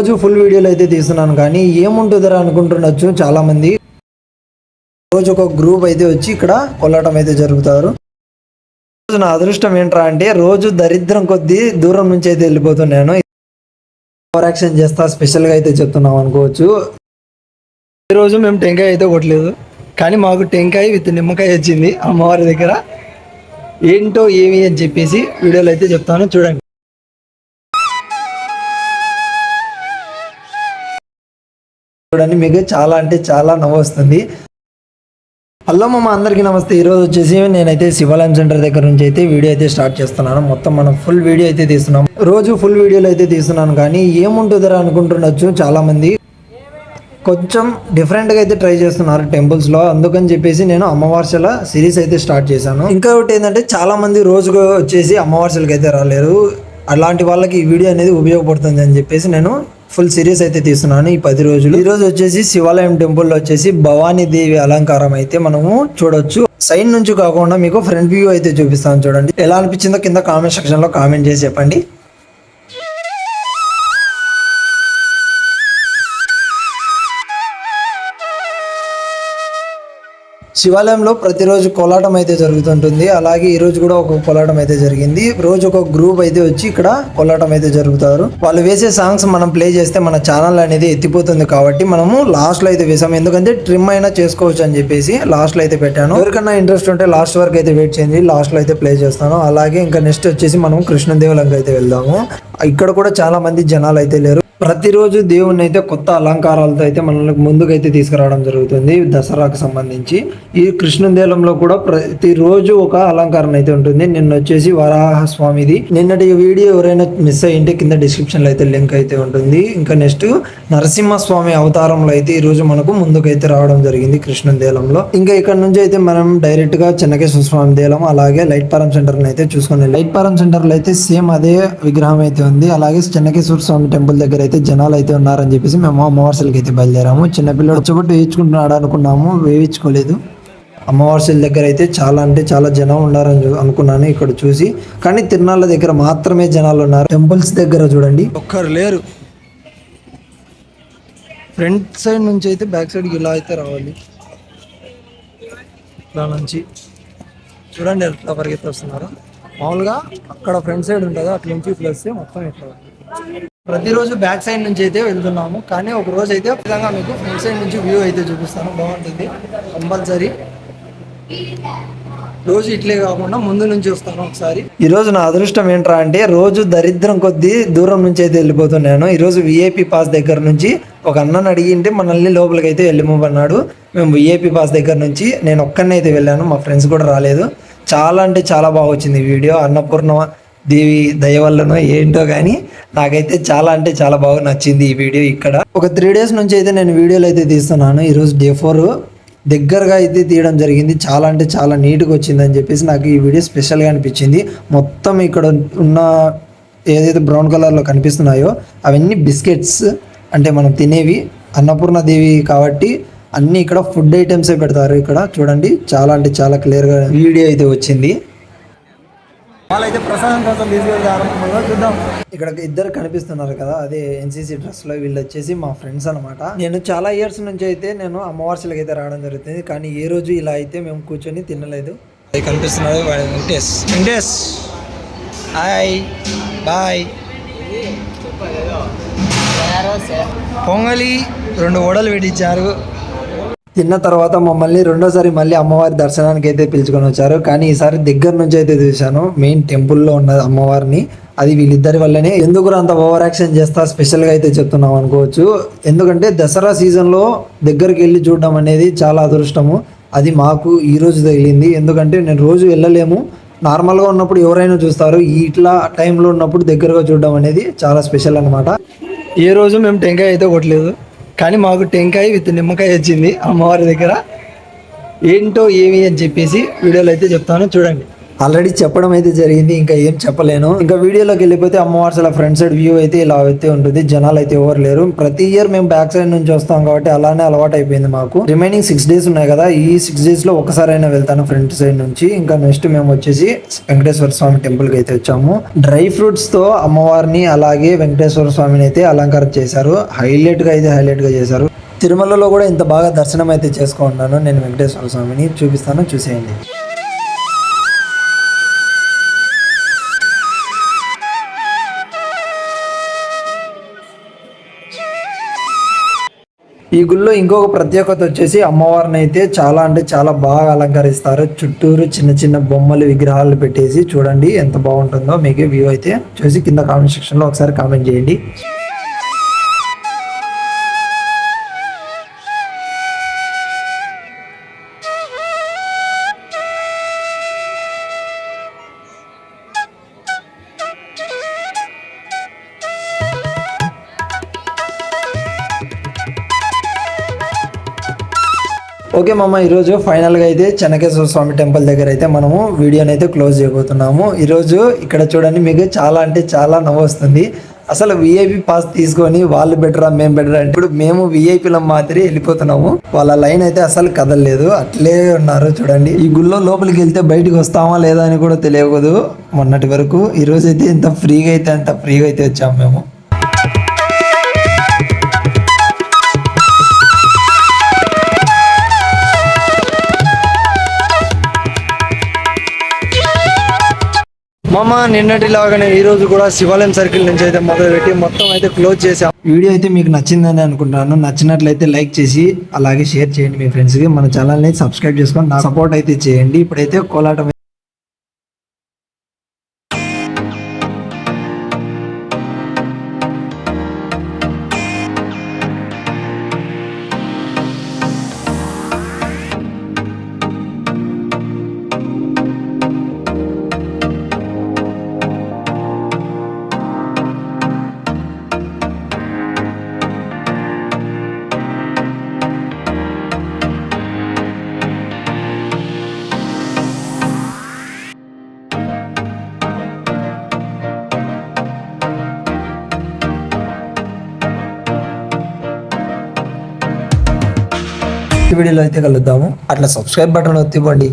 రోజు ఫుల్ వీడియోలు అయితే తీస్తున్నాను కానీ ఏముంటుందిరా అనుకుంటుండొచ్చు చాలా మంది రోజు ఒక గ్రూప్ అయితే వచ్చి ఇక్కడ కొల్లటం అయితే జరుగుతారు రోజు నా అదృష్టం ఏంట్రా అంటే రోజు దరిద్రం కొద్దీ దూరం నుంచి అయితే వెళ్ళిపోతున్నాను. ఓవర్ యాక్షన్ చేస్తా స్పెషల్గా అయితే చెప్తున్నాం అనుకోవచ్చు. ఈ రోజు మేము టెంకాయ అయితే కొట్టలేదు. కానీ మాకు టెంకాయ విత్ నిమ్మకాయ వచ్చింది అమ్మవారి దగ్గర. ఏంటో ఏమి అని చెప్పేసి వీడియోలో అయితే చెప్తాను. చూడండి. చూడండి మీకు చాలా అంటే చాలా నవ్వు వస్తుంది. హలో మామ అందరికీ నమస్తే. ఈరోజు వచ్చేసి నేనైతే శివాలయం సెంటర్ దగ్గర నుంచి అయితే వీడియో అయితే స్టార్ట్ చేస్తున్నాను. మొత్తం మనం ఫుల్ వీడియో అయితే తీస్తున్నాం. రోజు ఫుల్ వీడియోలు అయితే తీస్తున్నాను కానీ ఏముంటుందో అనుకుంటుండొచ్చు చాలామంది. కొంచెం డిఫరెంట్గా అయితే ట్రై చేస్తున్నారు టెంపుల్స్లో అందుకని చెప్పేసి నేను అమ్మవార్సల సిరీస్ అయితే స్టార్ట్ చేశాను. ఇంకా ఒకటి ఏంటంటే చాలామంది రోజుకు వచ్చేసి అమ్మవార్షలకి అయితే రాలేరు. అలాంటి వాళ్ళకి ఈ వీడియో అనేది ఉపయోగపడుతుంది అని చెప్పేసి నేను ఫుల్ సిరీస్ అయితే తీస్తున్నాను ఈ పది రోజులు. ఈ రోజు వచ్చేసి శివాలయం టెంపుల్ వచ్చేసి భవానీ దేవి అలంకారం అయితే మనము చూడొచ్చు. సైడ్ నుంచి కాకుండా మీకు ఫ్రంట్ వ్యూ అయితే చూపిస్తాను చూడండి. ఎలా అనిపించిందో కింద కామెంట్ సెక్షన్లో కామెంట్ చేసి చెప్పండి. శివాలయంలో ప్రతిరోజు కోలాటం అయితే జరుగుతుంటుంది. అలాగే ఈ రోజు కూడా ఒక కోలాటం అయితే జరిగింది. రోజు ఒక గ్రూప్ అయితే వచ్చి ఇక్కడ కోలాటం అయితే జరుగుతారు వాళ్ళు వేసే సాంగ్స్ మనం ప్లే చేస్తే మన ఛానల్ అనేది ఎత్తిపోతుంది కాబట్టి మనము లాస్ట్లో అయితే వేసాము. ఎందుకంటే ట్రిమ్ అయినా చేసుకోవచ్చు అని చెప్పేసి లాస్ట్లో అయితే పెట్టాను. ఎవరికన్నా ఇంట్రెస్ట్ ఉంటే లాస్ట్ వరకు అయితే వెయిట్ చేయండి. లాస్ట్లో అయితే ప్లే చేస్తాను. అలాగే ఇంకా నెక్స్ట్ వచ్చేసి మనం కృష్ణదేవలంకి అయితే వెళ్దాము. ఇక్కడ కూడా చాలా మంది జనాలు అయితే లేరు. ప్రతిరోజు దేవుని అయితే కొత్త అలంకారాలతో అయితే మనల్ని ముందుకైతే తీసుకురావడం జరుగుతుంది దసరాకు సంబంధించి. ఈ కృష్ణదేలంలో కూడా ప్రతిరోజు ఒక అలంకారం అయితే ఉంటుంది. నిన్న వచ్చేసి వరాహ స్వామిది నిన్నటి వీడియో ఎవరైనా మిస్ అయ్యింటే కింద డిస్క్రిప్షన్లో అయితే లింక్ అయితే ఉంటుంది. ఇంకా నెక్స్ట్ నరసింహస్వామి అవతారంలో అయితే ఈరోజు మనకు ముందుకైతే రావడం జరిగింది కృష్ణదేలంలో. ఇంకా ఇక్కడ నుంచి అయితే మనం డైరెక్ట్గా చెన్నకేశ్వర స్వామి దేలం అలాగే లైట్ పారం సెంటర్ అయితే చూసుకుని లైట్ పారం సెంటర్లో అయితే సేమ్ అదే విగ్రహం అయితే ఉంది. అలాగే చెన్నకేశ్వర స్వామి టెంపుల్ దగ్గర అయితే జనాలు అయితే ఉన్నారని చెప్పేసి మేము అమ్మవార్సలకి అయితే బయలుదేరాము చిన్నపిల్లడు వచ్చబట్టి వేయించుకుంటున్నాడు అనుకున్నాము వేయించుకోలేదు. అమ్మవార్సల దగ్గర అయితే చాలా అంటే చాలా జనం ఉన్నారని అనుకున్నాను ఇక్కడ చూసి. కానీ తిరునాళ్ళ దగ్గర మాత్రమే జనాలు ఉన్నారు. టెంపుల్స్ దగ్గర చూడండి. ఒక్కరు లేరు. ఫ్రంట్ సైడ్ నుంచి అయితే బ్యాక్ సైడ్కి ఇలా అయితే రావాలి. ఇలా నుంచి. చూడండి ఎట్లా పరిగెత్తి వస్తున్నారు మామూలుగా అక్కడ ఫ్రంట్ సైడ్ ఉంటుంది అట్ల నుంచి ప్లస్ మొత్తం ఇట్లా. ప్రతిరోజు బ్యాక్ సైడ్ నుంచి అయితే వెళ్తున్నాము. కానీ ఒక రోజు అయితే విధంగా మీకు ఫ్రంట్ సైడ్ నుంచి వ్యూ అయితే చూపిస్తాను. బాగుంటుంది. కంపల్సరీ. రోజు ఇట్లే కాకుండా ముందు నుంచి వస్తాను ఒకసారి. ఈ రోజు నా అదృష్టం ఏంట్రా అంటే రోజు దరిద్రం కొద్దీ దూరం నుంచి అయితే వెళ్ళిపోతున్నాను. ఈరోజు రోజు విఐపి పాస్ దగ్గర నుంచి ఒక అన్నని అడిగింటే మనల్ని లోపలికి అయితే వెళ్ళిపోమన్నాడు. మేము విఐపి పాస్ దగ్గర నుంచి నేను ఒక్కనే అయితే వెళ్ళాను. మా ఫ్రెండ్స్ కూడా రాలేదు. చాలా అంటే చాలా బాగా వచ్చింది వీడియో అన్నపూర్ణ దేవి దయ వల్లనో ఏంటో కానీ నాకైతే చాలా అంటే చాలా బాగా నచ్చింది ఈ వీడియో ఇక్కడ. ఒక త్రీ డేస్ నుంచి అయితే నేను వీడియోలు అయితే తీస్తున్నాను. ఈరోజు డే ఫోర్ దగ్గరగా అయితే తీయడం జరిగింది. చాలా అంటే చాలా నీట్గా వచ్చిందని చెప్పేసి నాకు ఈ వీడియో స్పెషల్గా అనిపించింది. మొత్తం ఇక్కడ ఉన్న ఏదైతే బ్రౌన్ కలర్లో కనిపిస్తున్నాయో అవన్నీ బిస్కెట్స్ అంటే మనం తినేవి. అన్నపూర్ణ దేవి కాబట్టి అన్ని ఇక్కడ ఫుడ్ ఐటమ్సే పెడతారు ఇక్కడ. చూడండి చాలా అంటే చాలా క్లియర్గా వీడియో అయితే వచ్చింది. వాళ్ళైతే ప్రసాదం కోసం తీసుకెళ్తారు చూద్దాం. ఇక్కడ ఇద్దరు కనిపిస్తున్నారు కదా అదే ఎన్సీసీ డ్రెస్లో వీళ్ళు వచ్చేసి మా ఫ్రెండ్స్ అన్నమాట. నేను చాలా ఇయర్స్ నుంచి అయితే నేను అమ్మవార్షలకు అయితే రావడం జరుగుతుంది కానీ ఏ రోజు ఇలా అయితే మేము కూర్చొని తినలేదు. అది కనిపిస్తున్నాడు వాడు వెంకటేష్. వెంకటేష్! హాయ్ బాయ్ పొంగలి రెండు వడలు పెట్టించారు తిన్న తర్వాత మమ్మల్ని రెండోసారి మళ్ళీ అమ్మవారి దర్శనానికి అయితే పిలుచుకొని వచ్చారు. కానీ ఈసారి దగ్గర నుంచి అయితే చూశాను. మెయిన్ టెంపుల్లో ఉన్న అమ్మవారిని. అది వీళ్ళిద్దరి వల్లనే. ఎందుకు అంత ఓవర్ యాక్షన్ చేస్తా స్పెషల్గా అయితే చెప్తున్నాం అనుకోవచ్చు. ఎందుకంటే దసరా సీజన్లో దగ్గరికి వెళ్ళి చూడడం అనేది చాలా అదృష్టము. అది మాకు ఈ రోజు తగిలింది. ఎందుకంటే నేను రోజు వెళ్ళలేము. నార్మల్గా ఉన్నప్పుడు ఎవరైనా చూస్తారు. ఇట్లా టైంలో ఉన్నప్పుడు దగ్గరగా చూడడం అనేది చాలా స్పెషల్ అనమాట ఏ రోజు మేము టెంకాయ అయితే కొట్టలేదు. కానీ మాకు టెంకాయ విత్ నిమ్మకాయ వచ్చింది అమ్మవారి దగ్గర. ఏంటో ఏమి అని చెప్పేసి వీడియోలో అయితే చెప్తాను. చూడండి. ఆల్రెడీ చెప్పడం అయితే జరిగింది ఇంకా ఏం చెప్పలేను. ఇంకా వీడియోలోకి వెళ్ళిపోతే అమ్మవారి అలా ఫ్రంట్ సైడ్ వ్యూ అయితే ఇలా అయితే ఉంటుంది. జనాలు అయితే ఎవరు లేరు. ప్రతి ఇయర్ మేము బ్యాక్ సైడ్ నుంచి వస్తాం కాబట్టి అలానే అలవాటు అయిపోయింది మాకు. రిమైనింగ్ సిక్స్ డేస్ ఉన్నాయి కదా ఈ సిక్స్ డేస్లో ఒకసారైనా వెళ్తాను ఫ్రంట్ సైడ్ నుంచి. ఇంకా నెక్స్ట్ మేము వచ్చేసి వెంకటేశ్వర స్వామి టెంపుల్కి అయితే వచ్చాము. డ్రై ఫ్రూట్స్తో అమ్మవారిని అలాగే వెంకటేశ్వర స్వామిని అయితే అలంకారం చేశారు. హైలైట్గా అయితే హైలైట్గా చేశారు. తిరుమలలో కూడా ఇంత బాగా దర్శనం అయితే చేసుకుంటున్నాను. నేను వెంకటేశ్వర స్వామిని చూపిస్తాను చూసేయండి. ఈ గుళ్ళో ఇంకొక ప్రత్యేకత వచ్చేసి అమ్మవారిని అయితే చాలా అంటే చాలా బాగా అలంకరిస్తారు. చుట్టూరు చిన్న చిన్న బొమ్మలు విగ్రహాలు పెట్టేసి చూడండి ఎంత బాగుంటుందో. మీకు వ్యూ అయితే చూసి కింద కామెంట్ సెక్షన్లో ఒకసారి కామెంట్ చేయండి. ఓకే మామ ఈరోజు ఫైనల్గా అయితే చెన్నకేశ్వర స్వామి టెంపుల్ దగ్గర అయితే మనము వీడియోని అయితే క్లోజ్ చేయబోతున్నాము. ఈరోజు ఇక్కడ చూడండి మీకు చాలా అంటే చాలా నవ్వు వస్తుంది. అసలు విఐపి పాస్ తీసుకొని వాళ్ళు బెటరా మేము బెటరా ఇప్పుడు మేము విఐపీల మాదిరి వెళ్ళిపోతున్నాము. వాళ్ళ లైన్ అయితే అసలు కదలలేదు. అట్లే ఉన్నారు చూడండి. ఈ గుళ్ళో లోపలికి వెళ్తే బయటకు వస్తామా లేదా అని కూడా తెలియకూడదు. మొన్నటి వరకు ఈ రోజు అయితే ఎంత ఫ్రీగా అయితే అంత ఫ్రీగా అయితే వచ్చాము మేము. మామ నిన్నటిలాగానే ఈ రోజు కూడా శివాలయం సర్కిల్ నుంచి అయితే మొదలుపెట్టి మొత్తం అయితే క్లోజ్ చేసాం వీడియో అయితే మీకు నచ్చిందని అనుకుంటున్నాను. నచ్చినట్లయితే లైక్ చేసి అలాగే షేర్ చేయండి మీ ఫ్రెండ్స్కి. మన ఛానల్ని సబ్స్క్రైబ్ చేసుకొని నా సపోర్ట్ అయితే చేయండి. ఇప్పుడైతే కోలాటం వీడియోలో అయితే కలుద్దాము. అట్లా సబ్స్క్రైబ్ బటన్ ఒత్తివ్వండి